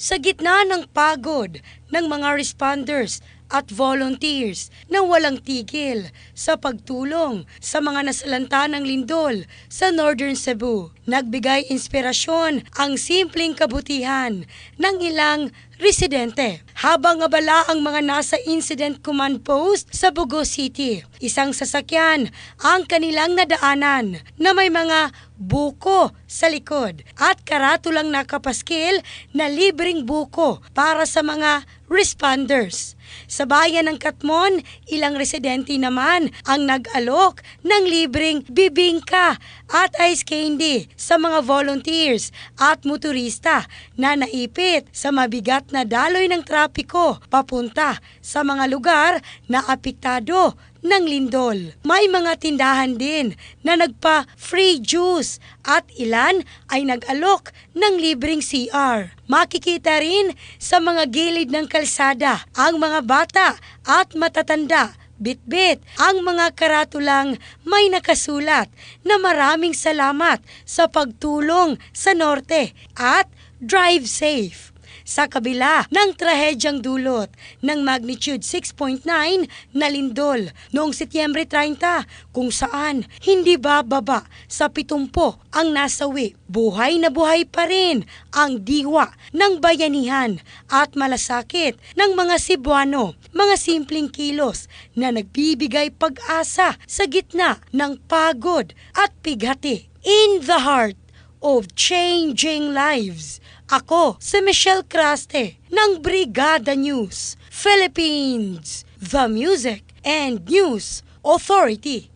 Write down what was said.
Sa gitna ng pagod ng mga responders at volunteers na walang tigil sa pagtulong sa mga nasalanta ng lindol sa Northern Cebu. Nagbigay inspirasyon ang simpleng kabutihan ng ilang residente habang abala ang mga nasa incident command post sa Bugo City. Isang sasakyan ang kanilang nadaanan na may mga buko sa likod at karatulang nakapaskil na libreng buko para sa mga responders. Sa bayan ng Katmon, ilang residente naman ang nag-alok ng libreng bibingka at ice candy sa mga volunteers at motorista na naipit sa mabigat na daloy ng trapiko papunta sa mga lugar na apektado ng lindol. May mga tindahan din na nagpa-free juice at ilan ay nag-alok ng libreng CR. Makikita rin sa mga gilid ng kalsada ang bata at matatanda Bitbit ang mga karatulang may nakasulat na maraming salamat sa pagtulong sa norte at drive safe. Sa kabila ng trahedyang dulot ng magnitude 6.9 na lindol noong Setyembre 30 kung saan hindi bababa sa 70 ang nasawi. Buhay na buhay pa rin ang diwa ng bayanihan at malasakit ng mga Cebuano, mga simpleng kilos na nagbibigay pag-asa sa gitna ng pagod at pighati. In the heart of changing lives. Ako si Michelle Craste ng Brigada News, Philippines, The Music and News Authority.